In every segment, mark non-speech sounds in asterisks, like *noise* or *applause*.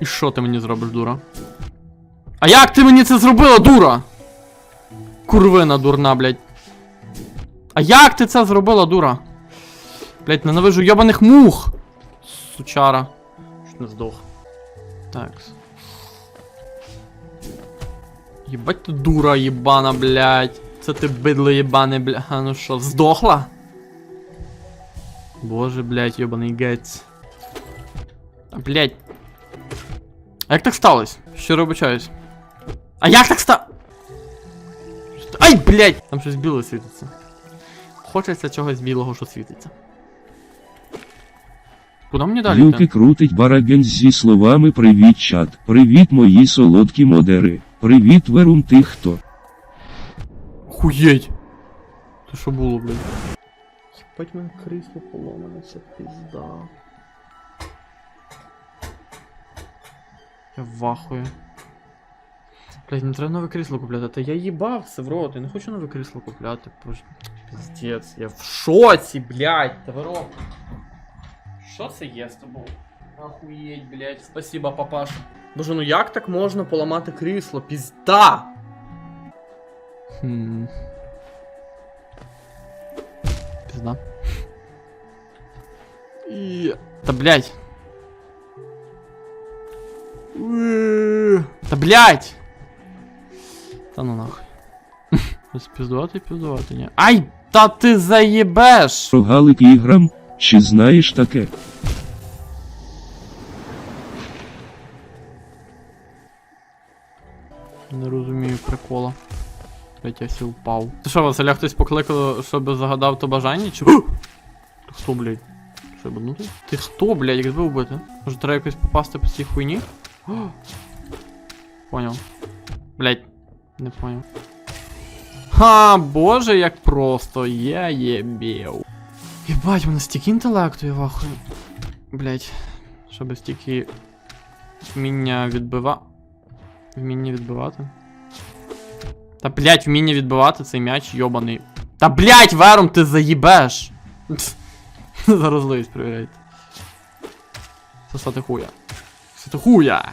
І що ти мені зробиш, дура? А як ти мені це зробила, дура? Курвина дурна, блядь. А як ти це зробила, дура? Блядь, ненавижу йобаних мух! Сучара. Чуть не здох. Так. Єбать ти дура єбана, блядь. Це ти бидло єбане, бля. А ну що, здохла? Боже, блядь, йобаний гець. А, блядь. А як так сталося? Щиро вибачаюсь. А як так ста... Ай, блядь! Там щось біле світиться. Хочеться чогось білого, що світиться. Куди мені далі? Юки крутить барагенс зі словами Привіт, чат. Привіт, мої солодкі модери. Привіт, верум тих, хто. Охуєть! Це що було, блядь? Єбать мене крісло поломане, це пізда. Я вахую. Блядь, не треба нове крісло купляти. Та я їбав це в рот, я не хочу нове крісло купляти. Піздець, я в шоці, блядь, Таверо. Що це є з тобою? Охуєть, блядь, спасибо, папаша. Боже, ну як так можна поламати крісло? Пізда! Хм. Пизда. И... Да блять. Да блять! Та ну нахуй. Пиздувати, пиздувати, ні. Ай! Та ти заєбеш! Рогалик іграм, чи знаєш таке? Не розумію прикола. Блять, я сі впав. Ти що, Василя хтось покликав, щоб загадав то бажання? Чи. Ти хто, блядь? Що ебанути? Ти хто, блядь, як тебе вбити? Може треба якось попасти по цій хуйні? *gasps* О! Поняв. Блядь, не поняв. Ха, боже, як просто. Я. Єбать, в мене стільки інтелекту, я вахую. Блять. Щоб стільки вміння відбива. Вміння відбивати. Та блять, вміння відбивати цей м'яч йобаний. Та блять, Верум, ти заїбеш! *laughs* Зараз злись, перевіряйте. Сосати хуя. Сосати хуя!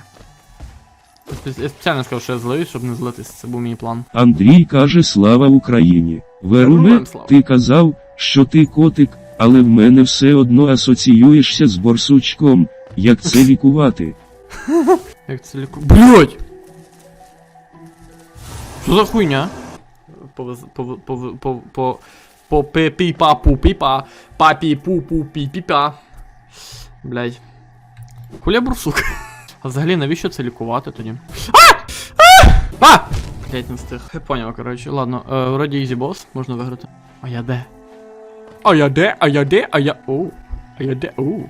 Я спеціально сказав, що я злий, щоб не злитись, це був мій план. Андрій каже Слава Україні. Веруме, ти казав, що ти котик, але в мене все одно асоціюєшся з борсучком. Як це *laughs* лікувати? Як це ліку. Блять! Що за хуйня? По по пи пі па пу піпа папі пу пу пі піпа. Блять. Хуля брусук. *laughs* А взагалі навіщо це лікувати тоді? А! А! А! Блять, не встиг. Я поняв, коротше. Ладно, е, вроді ізі бос, можна виграти. А я де? А я де? А я де? А я. Оу. А я де? Оу.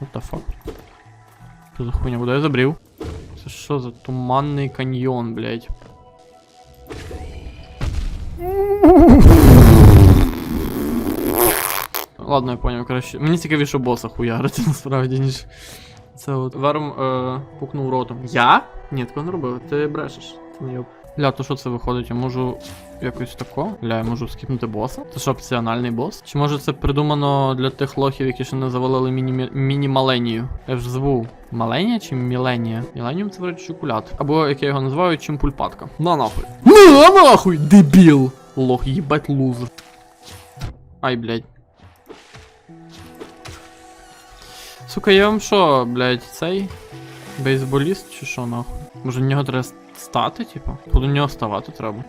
What the fuck? Що за хуйня? Куди я забрів? Це що за туманний каньйон, блядь? Ладно, я поняв, краще. Мені цікавіше боса хуярити, *laughs* насправді, ніж. Це от. Верм е, пукнув ротом. Я? Ні, такого не робив. Ти брешеш. Ти не йоб. Ля, то що це виходить? Я можу якось тако? Ля, я можу скіпнути боса? Це що, опціональний бос? Чи може це придумано для тих лохів, які ще не завалили міні- міні-маленію? Я вже забув. Маленія чи міленія? Міленіум це вроді чоколад. Або як я його називаю, чимпульпатка. На нахуй. На нахуй, дебіл! Лох, їбать лузер. Ай, блядь. Сука, я вам що, блядь, цей бейсболіст чи що нахуй? Може в нього треба стати, типа? Походу в нього ставати треба.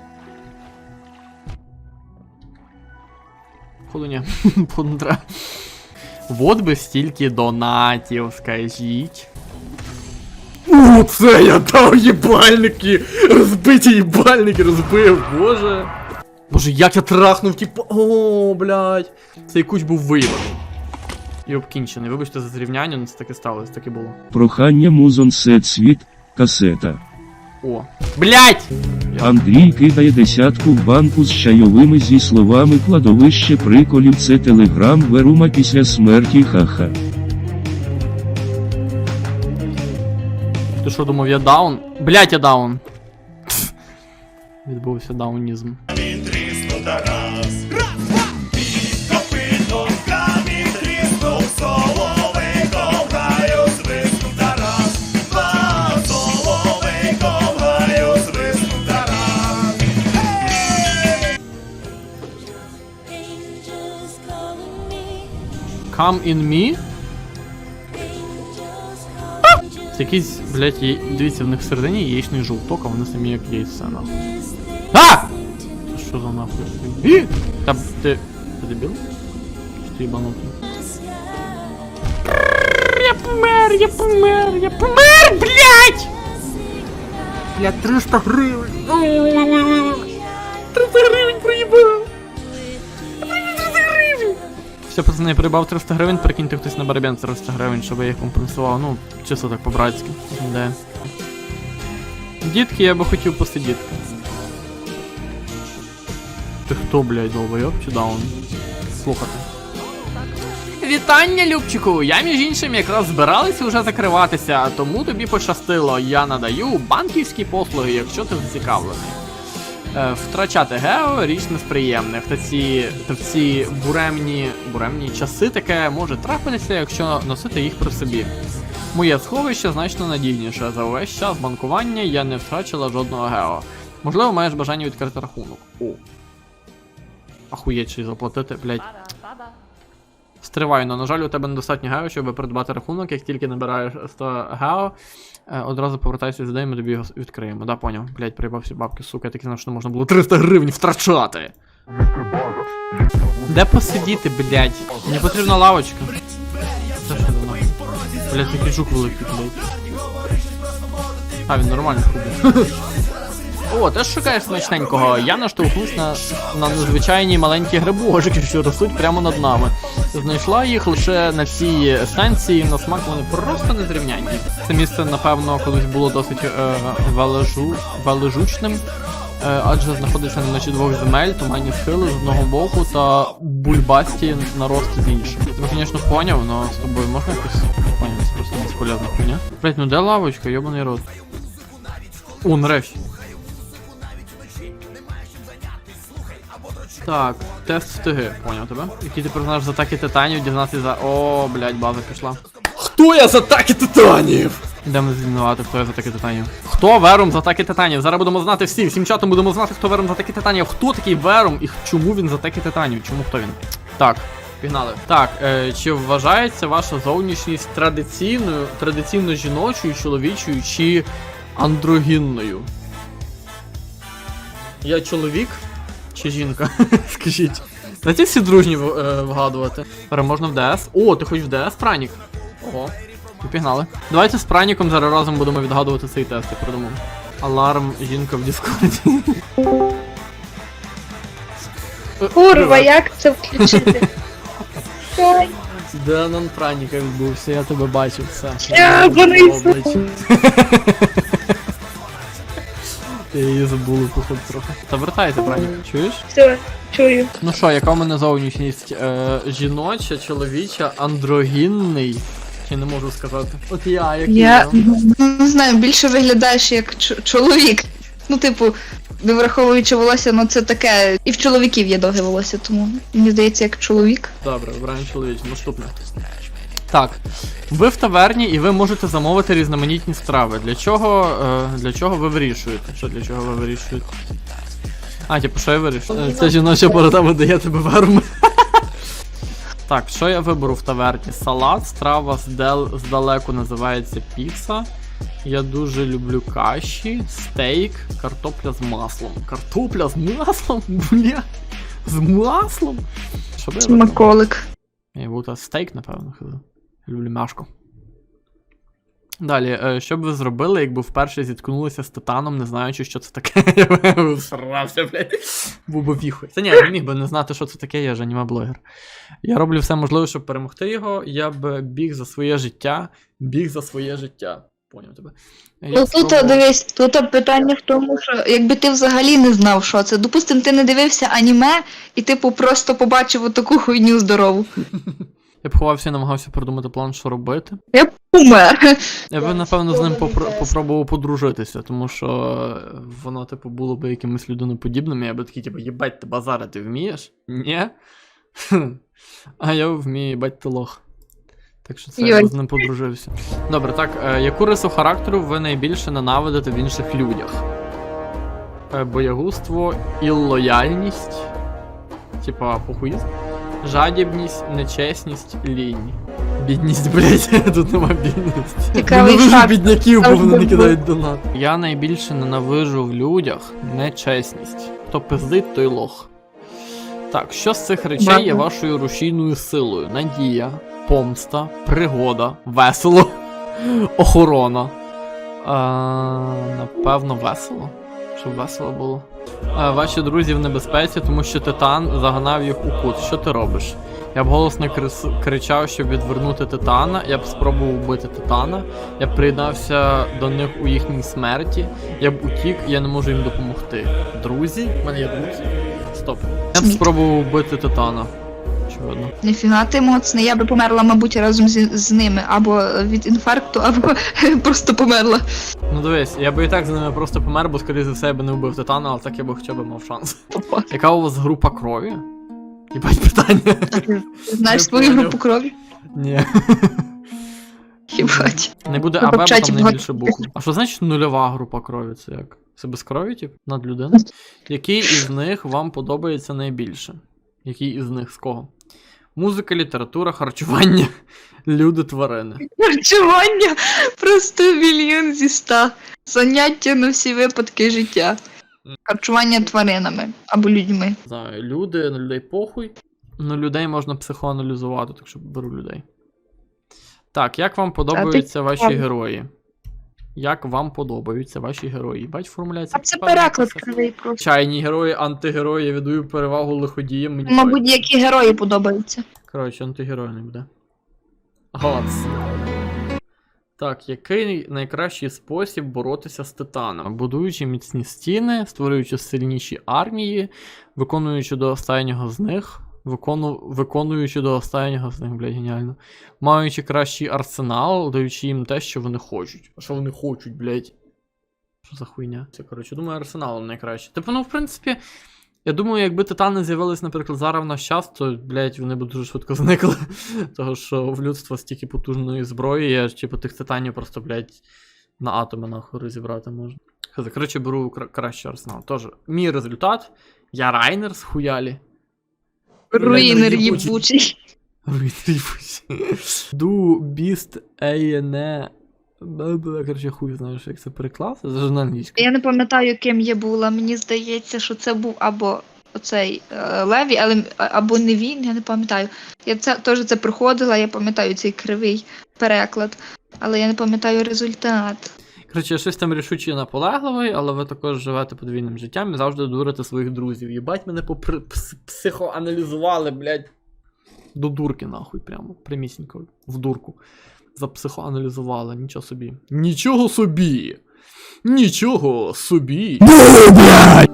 Походу ні. *laughs* Походу треба. Вот би стільки донатів, скажіть. О, це я дав їбальники! Розбиті їбальники розбив, боже. Боже, як я трахнув, типу. О, блядь. Цей куч був виїбаний. І обкінчений. Вибачте за зрівняння, але це таке сталося, так і було. Прохання музон сет світ, касета. О. Блять! Андрій кидає десятку в банку з чайовими зі словами кладовище приколів це телеграм Верума після смерті хаха. Ти що думав, я даун? Блять, я даун. Відбувся даунізм. Come in me. Це якийсь, блядь, є... дивіться, в них всередині яєчний жовток, а вони самі як яйця, нахуй. А! Що за нахуй? І! Та ти. Ти дебіл? Чи ти їбанутий? Я помер, я помер, я помер, блядь! Бля, 300 гривень. 300 гривень проїбав. 300 гривень. Все, пацани, прибав 300 гривень, прикиньте, хтось на барабан 300 гривень, щоб я їх компенсував. Ну, чисто так по-братськи. Де. Дітки, я би хотів посидіти. Ти хто, блядь, долбойоб чи даун? Слухати. Вітання, Любчику! Я між іншим якраз збиралися вже закриватися, тому тобі пощастило. Я надаю банківські послуги, якщо ти зацікавлений. Е, втрачати гео річ несприємне. В. Ці, та в ці буремні, буремні часи таке може трапитися, якщо носити їх при собі. Моє сховище значно надійніше. За увесь час банкування я не втрачила жодного гео. Можливо, маєш бажання відкрити рахунок. О. Ахуєть, чи заплатити, блять. Стривай, но, на жаль, у тебе недостатньо гео, щоб придбати рахунок. Як тільки набираєш 100 гео, е, одразу повертайся сюди, і ми тобі його відкриємо. Да, поняв. Блять, приїбав всі бабки, сука, я таки знав, що можна було 300 гривень втрачати. Де посидіти, блять? Мені потрібна лавочка. Це що нахуй? Блять, який жук великий, блять. А, він нормально ходить. *laughs* О, теж шукаєш смачненького. Я наштовхнусь на, на надзвичайні маленькі грибожики, що ростуть прямо над нами. Знайшла їх лише на цій станції, на смак вони просто незрівнянні. Це місце, напевно, колись було досить е, вележу, вележучним, е, адже знаходиться на ночі двох земель, туманні схили з одного боку та бульбасті нарости з іншого. Ти, звісно, поняв, але з тобою можна якось поняв, це просто безполезна хуйня. Блять, ну де лавочка, йобаний рот. О, нарешті. Так, тест встиги, поняв тебе. Який ти персонаж з атаки титанів, дізнатися за. О, блядь, база пішла. Хто я з атаки титанів? Йдемо звільнувати, хто є з атаки титанів. Хто Верум з атаки титанів? Зараз будемо знати всі, всім чатом будемо знати, хто Верум з атаки титанів. Хто такий Верум і чому він з атаки титанів? Чому хто він? Так. Пігнали. Так, е, чи вважається ваша зовнішність традиційною, традиційно жіночою, чоловічою чи андрогінною? Я чоловік чи жінка? *laughs* Скажіть. Дайте всі дружні е, вгадувати. Переможно в ДС. О, ти хоч в ДС, Пранік? Ого. Ну, Пігнали. Давайте з Праніком зараз разом будемо відгадувати цей тест, я придумав. Аларм жінка в Діскорді. Курва, як це включити? *laughs* Де нам Праніка відбувся, я тебе бачив, все. Я. Я її забули, походу, трохи. Та вертайте, Пранік, чуєш? Все, чую. Ну що, яка в мене зовнішність? Е, жіноча, чоловіча, андрогінний? Чи не можу сказати? От я, як Я ну, не знаю, більше виглядаєш як ч- чоловік. Ну, типу, не враховуючи волосся, ну це таке. І в чоловіків є довге волосся, тому мені здається, як чоловік. Добре, обираємо чоловіч. Наступне. Так. Ви в таверні і ви можете замовити різноманітні страви. Для чого, е, для чого ви вирішуєте? Що для чого ви вирішуєте? А, типу, що я вирішую? Е, Це жіноча борода видає тебе верм. Так, що я виберу в таверні? Салат, страва здалеку називається піца. Я дуже люблю каші, стейк, картопля з маслом. Картопля з маслом? *laughs* Бля. З маслом? Що? Смаколик. Я був стейк, напевно, хіба. Люблю м'яшко. Далі, е, що б ви зробили, якби вперше зіткнулися з титаном, не знаючи, що це таке. *laughs* Срався, блядь. Був би віхуй. Та ні, я не міг би не знати, що це таке, я ж аніме-блогер. Я роблю все можливе, щоб перемогти його. Я б біг за своє життя, біг за своє життя. Поняв тебе. Я Ну тут спробував- дивись, тут питання в тому, що якби ти взагалі не знав, що це. Допустим, ти не дивився аніме, і типу просто побачив отаку хуйню здорову. *laughs* Я б ховався і намагався придумати план, що робити. Я помер. Я би, напевно, з ним попро- попробував подружитися, тому що е, воно, типу, було би якимось людиноподібним, і я би такий, типу, їбать, ти базарити вмієш? Ні? *laughs* А я вмію, їбать, ти лох. Так що це я Йой. з ним подружився. Добре, так, е, яку рису характеру ви найбільше ненавидите в інших людях? Е, Боягузтво і лояльність. Типа, похуїзм. Жадібність, нечесність, лінь. Бідність, блять, *laughs* тут нема бідності. Цікавий Ненавижу факт. бідняків, бо вони не кидають донат. Я найбільше ненавижу в людях нечесність. Хто пиздить, той лох. Так, що з цих речей є вашою рушійною силою? Надія, помста, пригода, весело, *laughs* охорона. А, напевно, весело. Щоб весело було. А, ваші друзі в небезпеці, тому що титан заганав їх у кут. Що ти робиш? Я б голосно кричав, щоб відвернути титана. Я б спробував вбити титана. Я б приєднався до них у їхній смерті. Я б утік, я не можу їм допомогти. Друзі? У мене є друзі. Стоп. Я б спробував вбити титана. Очевидно. Ніфіга ти моцний, я би померла, мабуть, разом з, з ними, або від інфаркту, *laughs* або просто померла. Ну дивись, я би і так з ними просто помер, бо скоріше за все я би не вбив титана, але так я би хоча б мав шанс. Яка у вас група крові? Їбать питання. А ти знаєш свою групу крові? Ні. Хібать. Не буде АБ, бо там найбільше букв. А що значить нульова група крові? Це як? Це без крові, тип? Над людиною? Який із них вам подобається найбільше? Який із них з кого? Музика, література, харчування, *laughs* люди, тварини. Харчування *laughs* просто мільйон зі ста. Заняття на всі випадки життя. Харчування тваринами або людьми. Знаю, люди, на людей похуй. Ну, людей можна психоаналізувати, так що беру людей. Так, як вам подобаються ваші герої? Як вам подобаються ваші герої? Бать, формуляція. А це переклад кривий просто. Чайні герої, антигерої, я віддаю перевагу лиходіям. Мені Мабуть, які герої подобаються. Коротше, антигерой не буде. Гац. Так, який найкращий спосіб боротися з титаном? Будуючи міцні стіни, створюючи сильніші армії, виконуючи до останнього з них. Викону... Виконуючи до останнього з них, блядь, геніально. Маючи кращий арсенал, даючи їм те, що вони хочуть. А що вони хочуть, блядь? Що за хуйня? Це, коротше, думаю, арсеналом найкраще. Типу, ну, в принципі, я думаю, якби титани з'явились, наприклад, зараз в наш час, то, блядь, вони б дуже швидко *laughs* зникли. Того, що в людства стільки потужної зброї, я типу тих титанів просто, блядь, на атоми нахуй розібрати можна. Коротше, беру кра- кращий арсенал. Тож, мій результат. Я Райнер з хуялі. Руїнер їбучий. Руїнер їбучий. Ду біст еєне. Бла-бла, Коротше, хуй знаєш, як це перекласти. Це ж на англійську. Я не пам'ятаю, ким я була. Мені здається, що це був або оцей е, Леві, але або не він, я не пам'ятаю. Я це теж це проходила, я пам'ятаю цей кривий переклад, але я не пам'ятаю результат. Коротше, щось там рішучий і наполегливий, але ви також живете подвійним життям і завжди дурите своїх друзів. Єбать, мене попри... психоаналізували, блядь. До дурки, нахуй, прямо. Прямісінько. В дурку. Запсихоаналізували, нічого собі. Нічого собі! Нічого собі!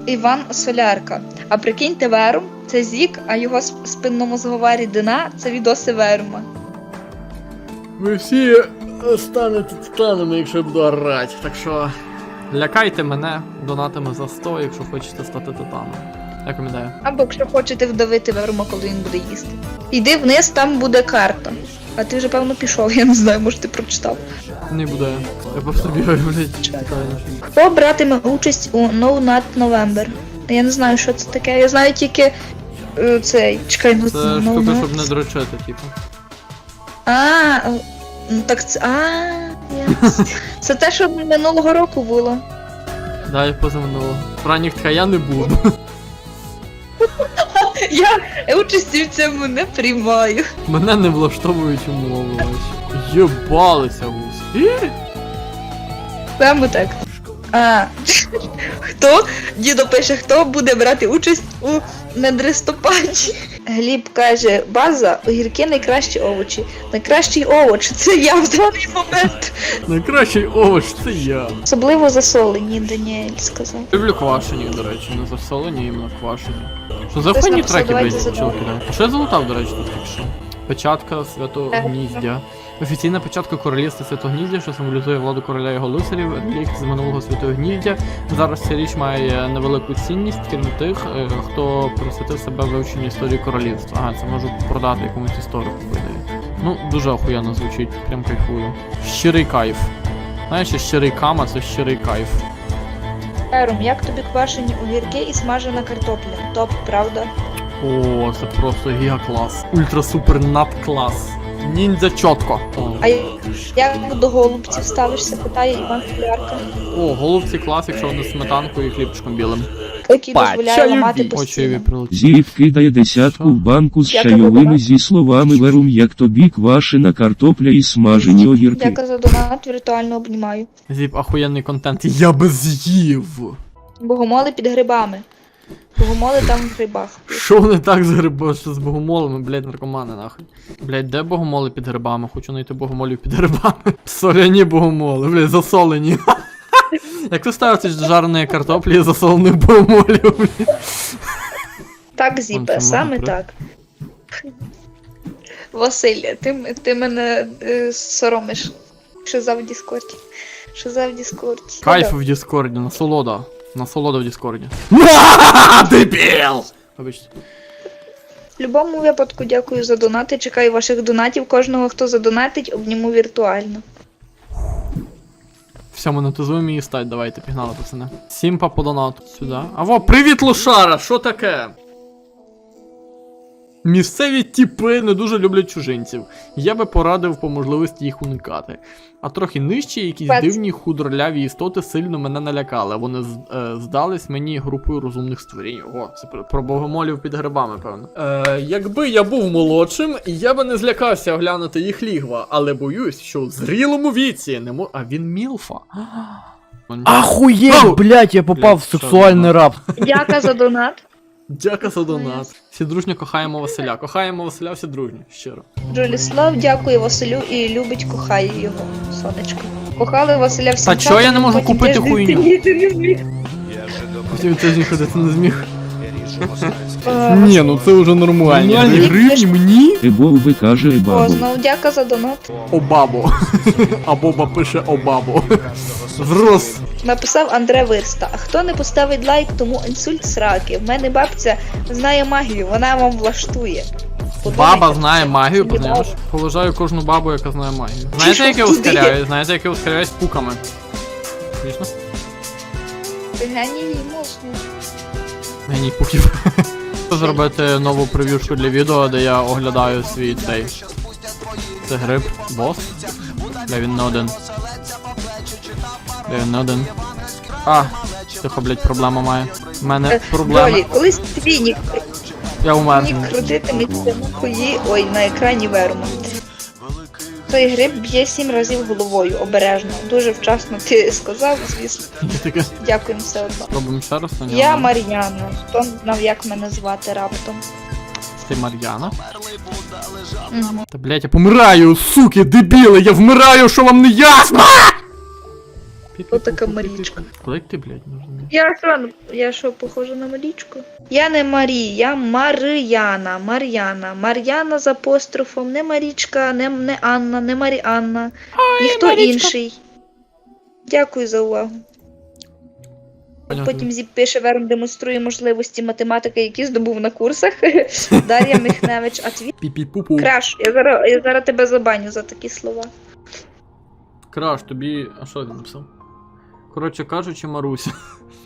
Іван Солярка. А прикиньте, Верум це Зік, а його сп- спинномозгова рідина це відоси Верума. Ви всі станете титанами, якщо я буду орати. Так що лякайте мене донатами за 100, якщо хочете стати титаном. Ідея? Або якщо хочете вдавити Верума, коли він буде їсти. Йди вниз, там буде карта. А ти вже певно пішов, я не знаю, може ти прочитав. Не буде. Я просто бігаю, блядь. Хто братиме участь у No Nut November? Я не знаю, що це таке. Я знаю тільки е, цей. Чекай, ну Це No штука, Nut. щоб не дрочити, типу. А, ну так це. А, ясно. Це те, що минулого року було. Дай позаминуло. Ранніх ткая не буду. *laughs* Я участі в цьому не приймаю. Мене не влаштовують умови ваші. Єбалися гусь. Саме так. А, *laughs* хто? Дідо пише, хто буде брати участь у недрестопаді? Гліб каже, база, огірки найкращі овочі. Найкращий овоч, це я в даний момент. Найкращий овоч це я. Особливо засолені, Даніель сказав. Люблю квашені, до речі, не засолені, іменно квашені. Що за фані треки, блядь, задавай. А що я залутав, до речі, тут тільки що? Печатка Святогніздя. Офіційна печатка королівства Святогніздя, що символізує владу короля його лицарів, рік з минулого Святогніздя. Зараз ця річ має невелику цінність, крім тих, е, хто присвятив себе вивченню історії королівства. Ага, це можу продати якомусь історику, по. Ну, дуже охуєнно звучить, прям кайфую. Щирий кайф. Знаєш, щирий кама це щирий кайф. Ерум, як тобі квашені огірки і смажена картопля? Топ, правда? О, це просто гіга-клас. Ультра супер над клас. Ніндзя чітко. А як до голубців ставишся, питає Іван Флярка, О, голубці клас, якщо вони з сметанкою і хлібчиком білим. який дозволяє ламати постійно. Зіїв кидає десятку в банку з чайовими зі словами Верум, як тобі квашена картопля і смажені огірки. Дяка за донат, віртуально обнімаю. Зіп, ахуєнний контент. Я би з'їв. Богомоли під грибами. Богомоли там в грибах. Що не так з гриби, що з богомолами, блядь, наркомани нахуй. Блядь, де богомоли під грибами? Хочу знайти богомолів під грибами. *laughs* Соляні богомоли, блядь, засолені. *laughs* Як ви ставитесь до жареної картоплі і засолених богомолів, блядь? Так, Зіпе, саме так. Василь, ти, ти мене е, соромиш. Шиза в Діскорді. Шиза в Діскорді. Кайф в Діскорді, насолода. Насолода в Діскорді. Дебіл! Вибачте. В будь-якому випадку дякую за донати. Чекаю ваших донатів. Кожного, хто задонатить, обніму віртуально. Все, монетизуємо її стать, давайте, пігнали, пацани. Сімпа по донату. Сюди. Аво, привіт, лошара! Що таке? Місцеві тіпи не дуже люблять чужинців. Я би порадив по можливості їх уникати. А трохи нижче якісь Пец. дивні худроляві істоти сильно мене налякали. Вони е, здались мені групою розумних створінь. Ого, це про, про богомолів під грибами, певно. Е, якби я був молодшим, я би не злякався оглянути їх лігва, але боюсь, що в зрілому віці не мо. А він мілфа. *gasps* Ахуєть, блять, я попав Блядь, в сексуальний раб. Дяка за донат. Дяка за донат. Всі дружньо кохаємо Василя. Кохаємо Василя всі дружньо, щиро. Джоліслав, дякую Василю і любить, кохає його. Сонечко. Кохали Василя всі. Та чого я не можу купити хуйню? Потім теж ходити не зміг. Ні, ну це вже нормально. Нормально. Гривні мені? Ебовби каже О, Ебабу. знову дяка за донат. Обабо. А Боба пише обабо. Зрос. Написав Андре Вирста. А хто не поставить лайк, тому інсульт сраки. В мене бабця знає магію, вона вам влаштує. Подумайте. Баба знає магію, Це. Поважаю кожну бабу, яка знає магію. Знаєте, як я ускоряю? Знаєте, як я ускоряюсь пуками? Звісно. Ти геній можна. Геній пуків. Зробити нову прев'юшку для відео, де я оглядаю свій цей. Це гриб, бос. Де він не один. Де він не один. А, тихо, блять, проблема має. У мене Е, проблема. Долі, колись твій нік, Я умер. нік крутитиметься на хуї, ой, на екрані верма. Той гриб б'є сім разів головою, обережно. Дуже вчасно ти сказав, звісно. Дякуємо все одно. Робимо ще раз на нього. Я Мар'яна. Хто знав, як мене звати раптом? Ти Мар'яна? Та блять, я помираю, суки, дебіли, я вмираю, що вам не ясно! Хто така Марічка? Куди ти, блять, нужно? Я що, я що, похожа на Марічку? Я не Марія, я Мар'яна, Мар'яна. Мар'яна з апострофом, не Марічка, не, не Анна, не Маріанна, ніхто інший. Дякую за увагу. Потім Зіп пише, Верм демонструє можливості математики, які здобув на курсах. *laughs* Дар'я Михневич, а твій Пі-пі-пу-пу. краш. Я зараз, я зараз тебе забаню за такі слова. Краш, тобі. А що він написав? Коротше кажучи, Маруся. *laughs*